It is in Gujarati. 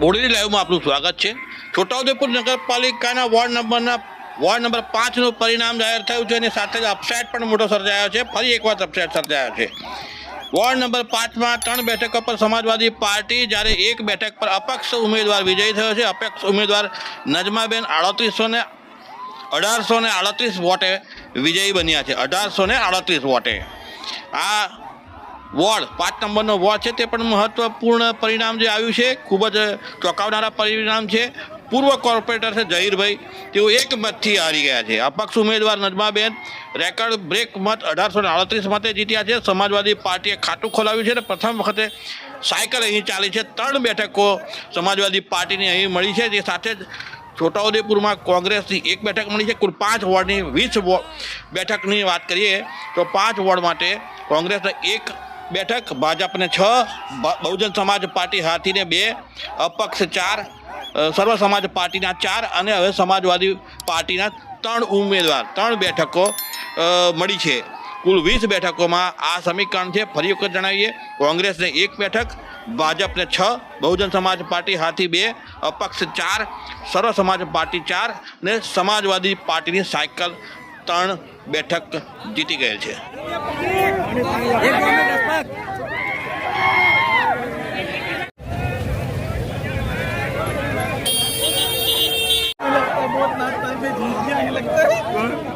બોડેલી લાઈવમાં આપનું સ્વાગત છે. છોટાઉદેપુર નગરપાલિકાના વોર્ડ નંબરના વોર્ડ નંબર પાંચનું પરિણામ જાહેર થયું છે અને સાથે જ અપસેટ પણ મોટો સર્જાયો છે. ફરી એકવાર અપસેટ સર્જાયો છે. વોર્ડ નંબર પાંચમાં ત્રણ બેઠકો પર સમાજવાદી પાર્ટી, જ્યારે એક બેઠક પર અપક્ષ ઉમેદવાર વિજય થયો છે. અપક્ષ ઉમેદવાર નજમાબેન આડત્રીસો ને અઢારસો ને આડત્રીસ વોટે વિજયી બન્યા છે. અઢારસો ને આડત્રીસ વોટે. આ વોર્ડ. પાંચ નંબરનો વોર્ડ છે તે પણ મહત્વપૂર્ણ પરિણામ જે આવ્યું છે, ખૂબ જ ચોંકાવનારા પરિણામ છે. પૂર્વ કોર્પોરેટર છે જહીરભાઈ, તેઓ એક મતથી હારી ગયા છે. અપક્ષ ઉમેદવાર નજમાબેન, રેકર્ડ બ્રેક મત અઢારસો અડત્રીસ મતે જીત્યા છે. સમાજવાદી પાર્ટીએ ખાતું ખોલાવ્યું છે અને પ્રથમ વખતે સાયકલ અહીં ચાલી છે. ત્રણ બેઠકો સમાજવાદી પાર્ટીની અહીં મળી છે. તે સાથે જ છોટાઉદેપુરમાં કોંગ્રેસની એક બેઠક મળી છે. કુલ પાંચ વોર્ડની વીસ બેઠકની વાત કરીએ તો પાંચ વોર્ડ માટે કોંગ્રેસને એક બેઠક, ભાજપને છ બહુજન સમાજ પાર્ટી હાથીને બે, અપક્ષ ચાર સર્વ સમાજ પાર્ટીના ચાર અને હવે સમાજવાદી પાર્ટીના ત્રણ ઉમેદવાર, ત્રણ બેઠકો મળી છે. કુલ વીસ બેઠકોમાં આ સમીકરણ છે. ફરી વખત જણાવીએ, કોંગ્રેસને એક બેઠક, ભાજપને છ, બહુજન સમાજ પાર્ટી હાથી બે, અપક્ષ ચાર, સર્વ સમાજ પાર્ટી ચાર ને સમાજવાદી પાર્ટીની સાયકલ ત્રણ બેઠક જીતી ગયેલ છે. लगता है बहुत लास्ट टाइम में जीत गया ये लगता है